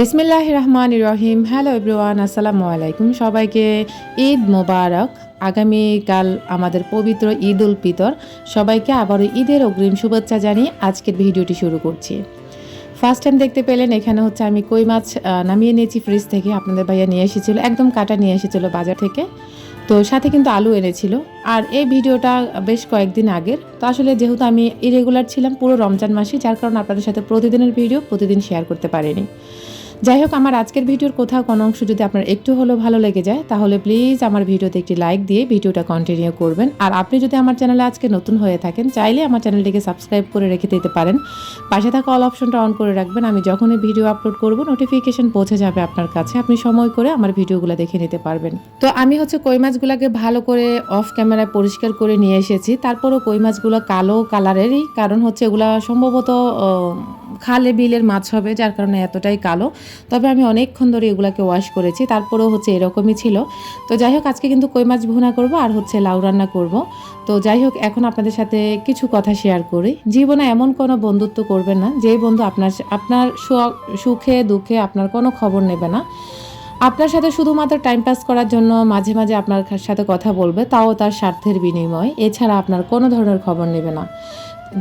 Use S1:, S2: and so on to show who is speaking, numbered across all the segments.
S1: বিসমিল্লাহ রহমান রহিম hello everyone আসসালামু আলাইকুম। সবাইকে ঈদ মোবারক। আগামীকাল আমাদের পবিত্র ঈদ উল ফিতর। সবাইকে আবারও ঈদের অগ্রিম শুভেচ্ছা জানিয়ে আজকের ভিডিওটি শুরু করছি। ফার্স্ট টাইম দেখতে পেলেন, এখানে হচ্ছে আমি কই মাছ নামিয়ে নিয়েছি ফ্রিজ থেকে। আপনাদের ভাইয়া নিয়ে এসেছিল, একদম কাটা নিয়ে এসেছিল বাজার থেকে। তো সাথে কিন্তু আলু এনেছিল। আর এই ভিডিওটা বেশ কয়েকদিন আগের। তো আসলে যেহেতু আমি ইরেগুলার ছিলাম পুরো রমজান মাসে যার কারণে আপনাদের সাথে প্রতিদিনের ভিডিও প্রতিদিন শেয়ার করতে পারিনি। যাই হোক, আমার আজকের ভিডিওর কোথাও কোনো অংশ যদি আপনার একটু হলেও ভালো লেগে যায়, তাহলে প্লিজ আমার ভিডিওতে একটি লাইক দিয়ে ভিডিওটা কন্টিনিউ করবেন। আর আপনি যদি আমার চ্যানেলে আজকে নতুন হয়ে থাকেন, চাইলে আমার চ্যানেলটিকে সাবস্ক্রাইব করে রেখে দিতে পারেন। পাশে থাকা অল অপশনটা অন করে রাখবেন। আমি যখনই ভিডিও আপলোড করব নোটিফিকেশন পৌঁছে যাবে আপনার কাছে। আপনি সময় করে আমার ভিডিওগুলো দেখে নিতে পারবেন। তো আমি হচ্ছে কই মাছগুলোকে ভালো করে অফ ক্যামেরায় পরিষ্কার করে নিয়ে এসেছি। তারপরও কই মাছগুলো কালো কালারেরই কারণ হচ্ছে এগুলা সম্ভবত খালে বিলের মাছ হবে, যার কারণে এতটাই কালো। তবে আমি অনেকক্ষণ ধরে এগুলাকে ওয়াশ করেছি, তারপরেও হচ্ছে এরকমই ছিল। তো যাই হোক, আজকে কিন্তু কই মাছ ভুনা করব আর হচ্ছে লাউ রান্না করব। তো যাই হোক, এখন আপনাদের সাথে কিছু কথা শেয়ার করি। জীবনে এমন কোনো বন্ধুত্ব করবেন না, যেই বন্ধু আপনার আপনার সুখে, দুঃখে আপনার কোনো খবর নেবে না। আপনার সাথে শুধুমাত্র টাইম পাস করার জন্য মাঝে মাঝে আপনার সাথে কথা বলবে, তাও তার স্বার্থের বিনিময়। এছাড়া আপনার কোনো ধরনের খবর নেবে না।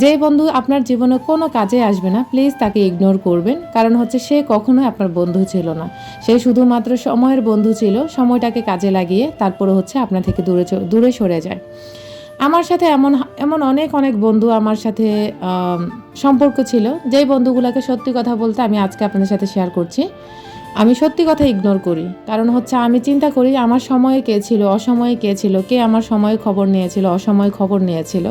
S1: যে বন্ধু আপনার জীবনে কোনো কাজে আসবে না প্লিজ তাকে ইগনোর করবেন। কারণ হচ্ছে সে কখনোই আপনার বন্ধু ছিল না। সে শুধুমাত্র সময়ের বন্ধু ছিল, সময়টাকে কাজে লাগিয়ে তারপরে হচ্ছে আপনার থেকে দূরে দূরে সরে যায়। আমার সাথে এমন এমন অনেক অনেক বন্ধু আমার সাথে সম্পর্ক ছিল। যেই বন্ধুগুলোকে সত্যি কথা বলতে আমি আজকে আপনাদের সাথে শেয়ার করছি। আমি সত্যি কথা ইগনোর করি। কারণ হচ্ছে আমি চিন্তা করি আমার সময়ে কে ছিল, অসময়ে কে ছিল, কে আমার সময়ে খবর নিয়েছিল, অসময়ে খবর নিয়েছিল।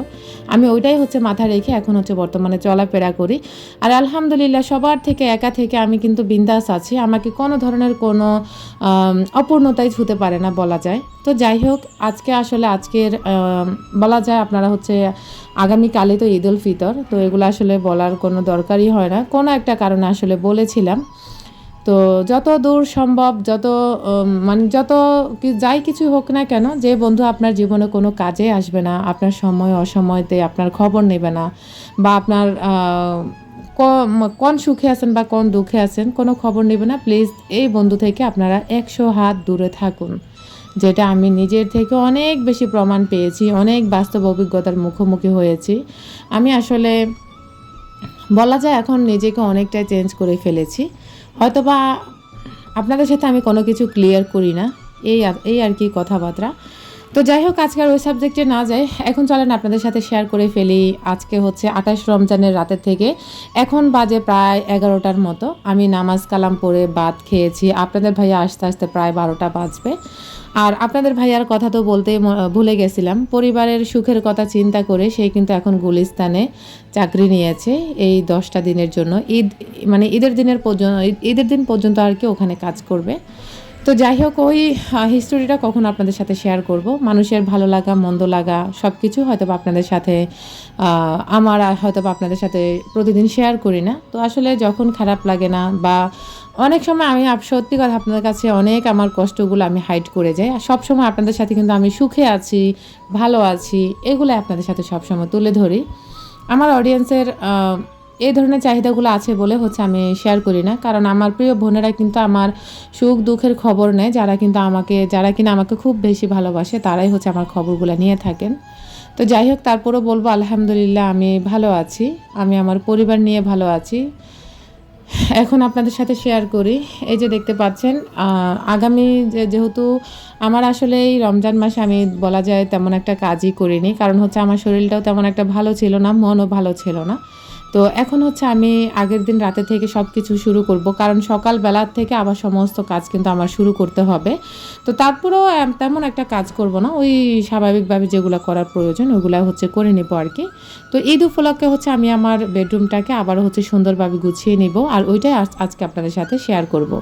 S1: আমি ওইটাই হচ্ছে মাথা রেখে এখন হচ্ছে বর্তমানে চলাফেরা করি। আর আলহামদুলিল্লাহ সবার থেকে একা থেকে আমি কিন্তু বিন্দাস আছি। আমাকে কোনো ধরনের কোনো অপূর্ণতাই ছুতে পারে না বলা যায়। তো যাই হোক, আজকে আসলে আজকের বলা যায় আপনারা হচ্ছে আগামীকালে তো ঈদ উল ফিতর, তো এগুলো আসলে বলার কোনো দরকারই হয় না। কোনো একটা কারণে আসলে বলেছিলাম। তো যত দূর সম্ভব, যত মানে যত যাই কিছু হোক না কেন, যে বন্ধু আপনার জীবনে কোনো কাজে আসবে না, আপনার সময় অসময়তে আপনার খবর নেবে না, বা আপনার কোন সুখে আছেন বা কোন দুঃখে আছেন, কোনো খবর নেবে না প্লিজ এই বন্ধু থেকে আপনারা একশো হাত দূরে থাকুন। যেটা আমি নিজের থেকে অনেক বেশি প্রমাণ পেয়েছি, অনেক বাস্তব অভিজ্ঞতার মুখোমুখি হয়েছি। আমি আসলে বলা যায় এখন নিজেকে অনেকটাই চেঞ্জ করে ফেলেছি। হয়তোবা আপনাদের সাথে আমি কোনো কিছু ক্লিয়ার করি না। এই এই আর কি কথাবার্তা। তো যাই হোক, আজকে আর ওই সাবজেক্টে না যাই। এখন চলেন আপনাদের সাথে শেয়ার করে ফেলি। আজকে হচ্ছে আঠাশ রমজানের রাতের থেকে। এখন বাজে প্রায় এগারোটার মতো। আমি নামাজ কালাম পড়ে ভাত খেয়েছি। আপনাদের ভাইয়া আস্তে আস্তে প্রায় বারোটা বাজবে। আর আপনাদের ভাইয়ার কথা তো বলতে ভুলে গেছিলাম। পরিবারের সুখের কথা চিন্তা করে সে কিন্তু এখন গুলিস্তানে চাকরি নিয়েছে এই দশটা দিনের জন্য। ঈদ মানে ঈদের দিনের পর্যন্ত ঈদের দিন পর্যন্ত আর কি ওখানে কাজ করবে। তো যাই হোক, ওই হিস্টোরিটা কখন আপনাদের সাথে শেয়ার করব। মানুষের ভালো লাগা, মন্দ লাগা সব কিছু হয়তো বা আপনাদের সাথে আমার হয়তো বা আপনাদের সাথে প্রতিদিন শেয়ার করি না। তো আসলে যখন খারাপ লাগে না বা অনেক সময় আমি সত্যি কথা আপনাদের কাছে অনেক আমার কষ্টগুলো আমি হাইড করে যাই। আর সবসময় আপনাদের সাথে কিন্তু আমি সুখে আছি, ভালো আছি এগুলো আপনাদের সাথে সবসময় তুলে ধরি। আমার অডিয়েন্সের এই ধরনের চাহিদাগুলো আছে বলে হচ্ছে আমি শেয়ার করি না। কারণ আমার প্রিয় বোনেরা কিন্তু আমার সুখ দুঃখের খবর নেয়। যারা কিন্তু আমাকে, যারা কিনা আমাকে খুব বেশি ভালোবাসে, তারাই হচ্ছে আমার খবরগুলো নিয়ে থাকেন। তো যাই হোক, তারপরও বলব, আলহামদুলিল্লাহ আমি ভালো আছি। আমি আমার পরিবার নিয়ে ভালো আছি। এখন আপনাদের সাথে শেয়ার করি। এই যে দেখতে পাচ্ছেন আগামী যেহেতু আমার আসলে এই রমজান মাসে আমি বলা যায় তেমন একটা কাজই করিনি। কারণ হচ্ছে আমার শরীরটাও তেমন একটা ভালো ছিল না, মনও ভালো ছিল না। তো এখন হচ্ছে আমি আগের দিন রাতে থেকে সব কিছু শুরু করব। কারণ সকালবেলার থেকে আবার সমস্ত কাজ কিন্তু আমার শুরু করতে হবে। তো তারপরেও তেমন একটা কাজ করব না। ওই স্বাভাবিকভাবে যেগুলো করার প্রয়োজন, ওগুলো হচ্ছে করে নেব আর কি। তো ঈদ উপলক্ষে হচ্ছে আমি আমার বেডরুমটাকে আবার হচ্ছে সুন্দরভাবে গুছিয়ে নিব। আর ওইটাই আজ- আজকে আপনাদের সাথে শেয়ার করব।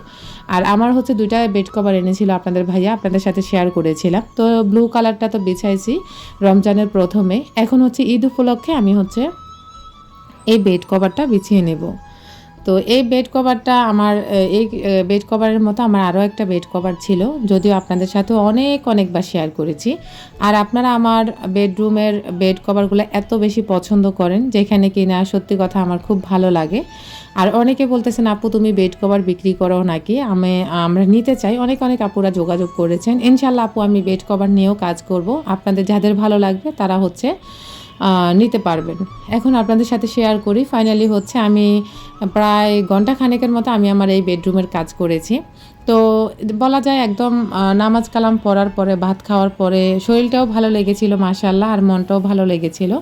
S1: আর আমার হচ্ছে দুইটা বেড কভার এনেছিল আপনাদের ভাইয়া, আপনাদের সাথে শেয়ার করেছিলাম। তো ব্লু কালারটা তো বেছাইছি রমজানের প্রথমে। এখন হচ্ছে ঈদ উপলক্ষে আমি হচ্ছে এই বেড কভারটা বিছিয়ে নেব। তো এই বেড কভারটা আমার এই বেড কভারের মতো আমার আরও একটা বেড কভার ছিল, যদিও আপনাদের সাথে অনেক, অনেকবার শেয়ার করেছি। আর আপনারা আমার বেডরুমের বেড কভারগুলো এত বেশি পছন্দ করেন, যেখানে কিনা সত্যি কথা আমার খুব ভালো লাগে। আর অনেকে বলতেছেন, আপু, তুমি বেড কভার বিক্রি করো নাকি? আমি, আমরা নিতে চাই। অনেক অনেক আপুরা যোগাযোগ করেছেন। ইনশাল্লাহ আপু, আমি বেড কভার নিয়েও কাজ করব। আপনাদের যাদের ভালো লাগবে, তারা হচ্ছে নিতে পারবেন। এখন আপনাদের সাথে শেয়ার করি। ফাইনালি হচ্ছে আমি প্রায় ঘণ্টা খানেকের মতো আমি আমার এই বেডরুমের কাজ করেছি। তো বলা যায় একদম নামাজ কালাম পড়ার পরে, ভাত খাওয়ার পরে শরীরটাও ভালো লেগেছিল মাশাল্লাহ আর মনটাও ভালো লেগেছিল।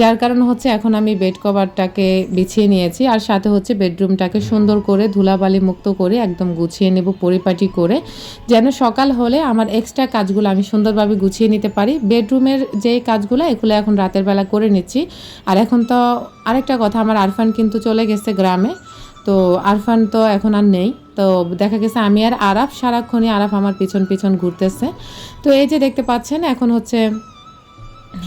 S1: যার কারণ হচ্ছে এখন আমি বেড কভারটাকে বিছিয়ে নিয়েছি আর সাথে হচ্ছে বেডরুমটাকে সুন্দর করে ধুলাবালি মুক্ত করে একদম গুছিয়ে নেব, পরিপাটি করে। যেন সকাল হলে আমার এক্সট্রা কাজগুলো আমি সুন্দরভাবে গুছিয়ে নিতে পারি। বেডরুমের যে কাজগুলো, এগুলো এখন রাতের বেলা করে নিচ্ছি। আর এখন তো আরেকটা কথা, আমার আরফান কিন্তু চলে গেছে গ্রামে। তো আরফান তো এখন আর নেই। তো দেখা গেছে আমি আর আরাফ, সারাক্ষণই আরাফ আমার পিছন পিছন ঘুরতেছে। তো এই যে দেখতে পাচ্ছেন, এখন হচ্ছে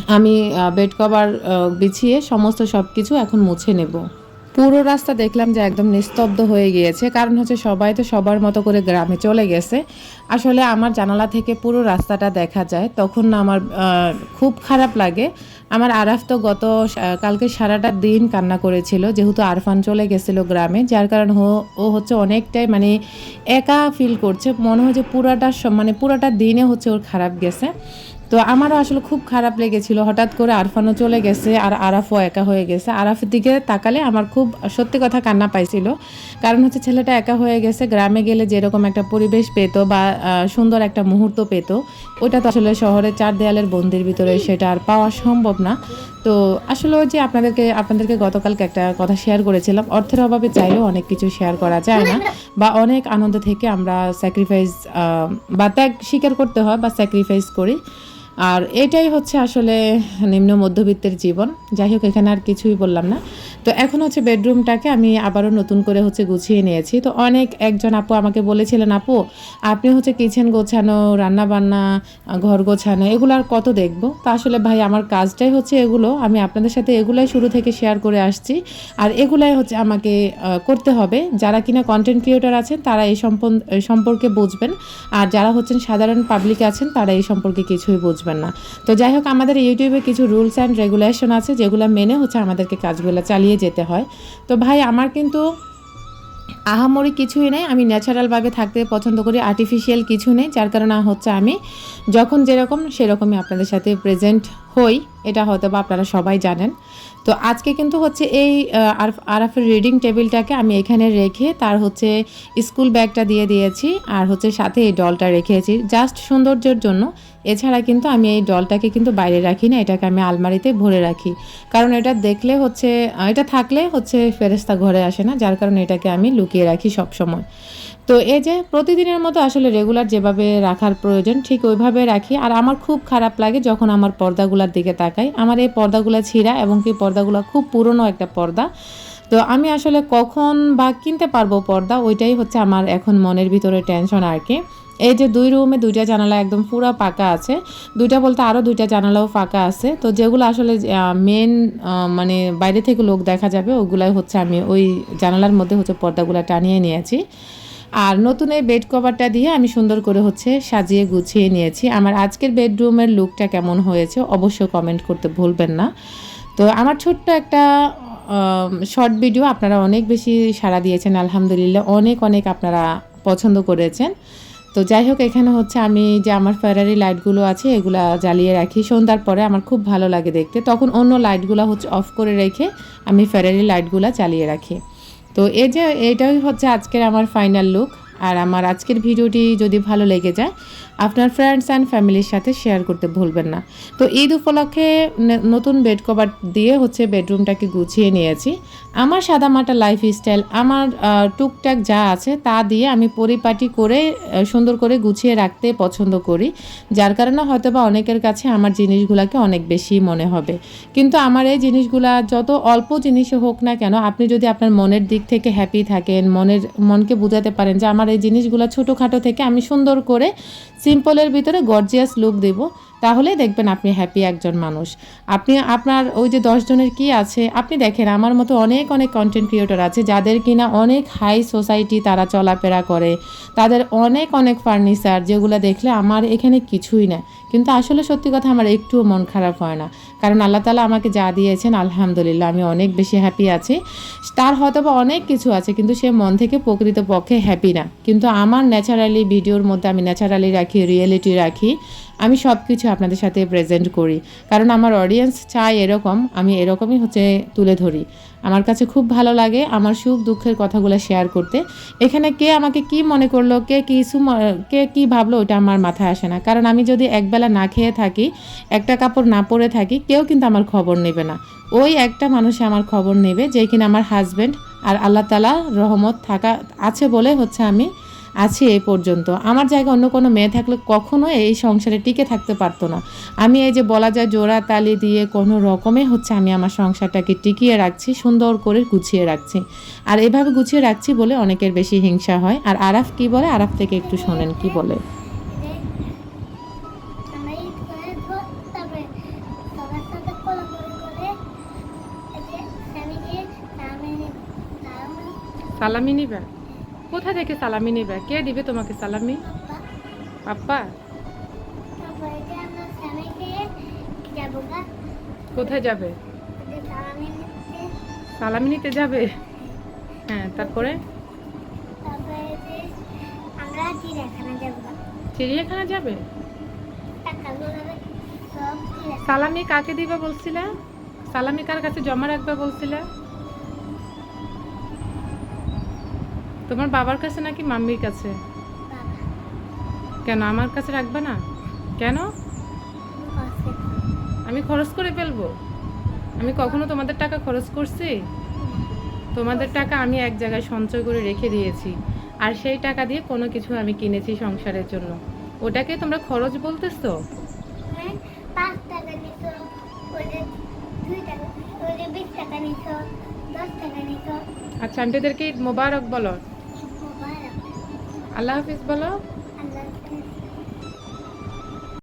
S1: আমি বেড কভার বিছিয়ে সমস্ত সব কিছু এখন মুছে নেব। পুরো রাস্তা দেখলাম যে একদম নিস্তব্ধ হয়ে গিয়েছে। কারণ হচ্ছে সবাই তো সবার মতো করে গ্রামে চলে গেছে। আসলে আমার জানালা থেকে পুরো রাস্তাটা দেখা যায়। তখন না আমার খুব খারাপ লাগে। আমার আরাফ তো গত কালকে সারাটা দিন কান্না করেছিল। যেহেতু আরফান চলে গেছিল গ্রামে, যার কারণে ও- ও হচ্ছে অনেকটাই মানে একা ফিল করছে। মনে হয় যে পুরাটা মানে পুরাটা দিনে হচ্ছে ওর খারাপ গেছে। তো আমারও আসলে খুব খারাপ লেগেছিল। হঠাৎ করে আরফানও চলে গেছে আর আরাফও একা হয়ে গেছে। আরাফের দিকে তাকালে আমার খুব সত্যি কথা কান্না পাইছিল। কারণ হচ্ছে ছেলেটা একা হয়ে গেছে, গ্রামে গেলে যেরকম একটা পরিবেশ পেত বা সুন্দর একটা মুহূর্ত পেত ওটা তো আসলে শহরের চার দেয়ালের বন্দির ভিতরে সেটা আর পাওয়া সম্ভব না। তো আসলে যে আপনাদেরকে আপনাদেরকে গতকালকে একটা কথা শেয়ার করেছিলাম। অর্থের অভাবে চাইলেও অনেক কিছু শেয়ার করা যায় না। বা অনেক আনন্দ থেকে আমরা স্যাক্রিফাইস বা ত্যাগ স্বীকার করতে হয় বা স্যাক্রিফাইস করি। আর এটাই হচ্ছে আসলে নিম্ন মধ্যবিত্তের জীবন। যাই হোক, এখানে আর কিছুই বললাম না। তো এখন হচ্ছে বেডরুমটাকে আমি আবারও নতুন করে হচ্ছে গুছিয়ে নিয়েছি। তো অনেক একজন আপু আমাকে বলেছিলেন, আপু, আপনি হচ্ছে কিচেন গোছানো রান্না বান্না ঘর গোছানো, এগুলো আর কত দেখব? তা আসলে ভাই, আমার কাজটাই হচ্ছে এগুলো। আমি আপনাদের সাথে এগুলাই শুরু থেকে শেয়ার করে আসছি। আর এগুলাই হচ্ছে আমাকে করতে হবে। যারা কিনা কন্টেন্ট ক্রিয়েটর আছেন, তারা এই সম্পর্কে বুঝবেন। আর যারা হচ্ছেন সাধারণ পাবলিক আছেন, তারা এই সম্পর্কে কিছুই বুঝবেন না। তো যাই হোক, আমাদের ইউটিউবে কিছু রুলস অ্যান্ড রেগুলেশন আছে, যেগুলো মেনে হচ্ছে আমাদেরকে কাজগুলো চালিয়ে যেতে হয়। তো ভাই, আমার কিন্তু আহামরি কিছুই নেই। আমি ন্যাচারালভাবে থাকতে পছন্দ করি আর্টিফিশিয়াল কিছু নেই। যার কারণে হচ্ছে আমি যখন যেরকম, সেরকমই আপনাদের সাথে প্রেজেন্ট হই। এটা হয়তো বা আপনারা সবাই জানেন। তো আজকে কিন্তু হচ্ছে এই আরফ- আরাফের রিডিং টেবিলটাকে আমি এখানে রেখে তার হচ্ছে স্কুল ব্যাগটা দিয়ে দিয়েছি আর হচ্ছে সাথে এই ডলটা রেখেছি। জাস্ট সৌন্দর্যের জন্য। এছাড়া কিন্তু আমি এই ডলটাকে কিন্তু বাইরে রাখি না, এটাকে আমি আলমারিতে ভরে রাখি। কারণ এটা দেখলে হচ্ছে এটা থাকলে হচ্ছে ফেরেস্তা ঘরে আসে না, যার কারণে এটাকে আমি লুকিয়ে রাখি সব সময় তো এই যে প্রতিদিনের মতো আসলে রেগুলার যেভাবে রাখার প্রয়োজন, ঠিক ওইভাবে রাখি। আর আমার খুব খারাপ লাগে যখন আমার পর্দাগুলোর দিকে তাকাই। আমার এই পর্দাগুলো ছিঁড়া এবং কি পর্দাগুলো খুব পুরনো একটা পর্দা। তো আমি আসলে কখন বা কিনতে পারব পর্দা, ওইটাই হচ্ছে আমার এখন মনের ভিতরে টেনশন আর কি। এই যে দুই রুমে দুইটা জানালা একদম পুরো পাকা আছে। দুইটা বলতে আরও দুইটা জানালাও ফাঁকা আছে। তো যেগুলো আসলে মেন মানে বাইরে থেকে লোক দেখা যাবে, ওগুলাই হচ্ছে আমি ওই জানালার মধ্যে হচ্ছে পর্দাগুলো টানিয়ে নিয়েছি। আর নতুন এই বেড কভারটা দিয়ে আমি সুন্দর করে হচ্ছে সাজিয়ে গুছিয়ে নিয়েছি। আমার আজকের বেডরুমের লুকটা কেমন হয়েছে অবশ্যই কমেন্ট করতে ভুলবেন না। তো আমার ছোট্ট একটা শর্ট ভিডিও আপনারা অনেক বেশি সাড়া দিয়েছেন, আলহামদুলিল্লাহ অনেক অনেক আপনারা পছন্দ করেছেন। তো যাই হোক, এখানে হচ্ছে আমি যে আমার ফেরারি লাইটগুলো আছে, এগুলা জ্বালিয়ে রাখি। সন্ধ্যার পরে আমার খুব ভালো লাগে দেখতে। তখন অন্য লাইটগুলো হচ্ছে অফ করে রেখে আমি ফেরারি লাইটগুলো চালিয়ে রাখি। তো এই যে, এটাই হচ্ছে আজকের আমার ফাইনাল লুক আর আমার আজকের ভিডিওটি যদি ভালো লেগে যায় আপনার ফ্রেন্ডস অ্যান্ড ফ্যামিলির সাথে শেয়ার করতে ভুলবেন না। তো ঈদ উপলক্ষে নতুন বেড কভার দিয়ে হচ্ছে বেডরুমটাকে গুছিয়ে নিয়েছি। আমার সাদামাটা লাইফ স্টাইল আমার টুকটাক যা আছে তা দিয়ে আমি পরিপাটি করে সুন্দর করে গুছিয়ে রাখতে পছন্দ করি। যার কারণে হয়তো বা অনেকের কাছে আমার জিনিসগুলোকে অনেক বেশি মনে হবে। কিন্তু আমার এই জিনিসগুলা যত অল্প জিনিসে হোক না কেন, আপনি যদি আপনার মনের দিক থেকে হ্যাপি থাকেন, মনের, মনকে বোঝাতে পারেন যে আমার এই জিনিসগুলো ছোটোখাটো থেকে আমি সুন্দর করে সিম্পলের ভিতরে গর্জিয়াস লুক দেব। তাহলে দেখবেন আপনি হ্যাপি একজন মানুষ। আপনি, আপনার ওই যে দশ জনের কি আছে, আপনি দেখেন আমার মতো অনেক অনেক কন্টেন্ট ক্রিয়েটর আছে যাদের কিনা অনেক হাই সোসাইটি তারা চলাফেরা করে। তাদের অনেক অনেক ফার্নিচার যেগুলো দেখলে আমার এখানে কিছুই না। কিন্তু আসলে সত্যি কথা আমার একটুও মন খারাপ হয় না। কারণ আল্লাহ তালা আমাকে যা দিয়েছেন, আলহামদুলিল্লাহ আমি অনেক বেশি হ্যাপি আছি। তার হয়তো বা অনেক কিছু আছে কিন্তু সে মন থেকে প্রকৃতপক্ষে হ্যাপি না। কিন্তু আমার ন্যাচারালি ভিডিওর মধ্যে আমি ন্যাচারালি রাখি রিয়েলিটি রাখি। আমি সব কিছু আপনাদের সাথে প্রেজেন্ট করি। কারণ আমার অডিয়েন্স চায় এরকম, আমি এরকমই হচ্ছে তুলে ধরি। আমার কাছে খুব ভালো লাগে আমার সুখ দুঃখের কথাগুলো শেয়ার করতে। এখানে কে আমাকে কি মনে করল, কে কিছু কে কি ভাবলো ওটা আমার মাথায় আসে না। কারণ আমি যদি একবেলা না খেয়ে থাকি, একটা কাপড় না পরে থাকি, কেউ কিন্তু আমার খবর নেবে না। ওই একটা মানুষে আমার খবর নেবে যে কিনা আমার হাজব্যান্ড আর আল্লাহ তালা রহমত থাকা, আছে বলে হচ্ছে আমি আছি এই পর্যন্ত। আমার জায়গায় অন্য কোনো মেয়ে থাকলে কখনো এই সংসারে টিকে থাকতে পারতো না। আমি এই যে বলা যায় জোড়া তালি দিয়ে কোনো রকমে হচ্ছে আমি আমার সংসারটাকে টিকিয়ে রাখছি, সুন্দর করে গুছিয়ে রাখছি। আর এভাবে গুছিয়ে রাখছি বলে অনেকের বেশি হিংসা হয়। আর আরাফ কি বলে? আরাফ থেকে একটু শোনেন কি বলে। সালামি নিবে কোথা থেকে সালামি নিবে? কে দিবে তোমাকে সালামি? পাপ্পা? কোথায় যাবে?
S2: সালামি নিতে
S1: যাবে? হ্যাঁ তারপরে?
S2: চিড়িয়াখানা যাব?
S1: সালামি কাকে দিবে বলছিলে? সালামি কার কাছে জমা রাখবে বলছিলে? তোমার বাবার কাছে নাকি মাম্মির কাছে? কেন, আমার কাছে রাখবে না? কেন? আমি খরচ করে ফেলব। আমি কখনো তোমাদের টাকা খরচ করছি? তোমাদের টাকা আমি এক জায়গায় সঞ্চয় করে রেখে দিয়েছি। আর সেই টাকা দিয়ে কোনো কিছু আমি কিনেছি সংসারের জন্য। ওটাকে তোমরা খরচ বলতেছো? আচ্ছা আন্টিদেরকে মোবারক বলো। আল্লাহ হাফিজ বলো।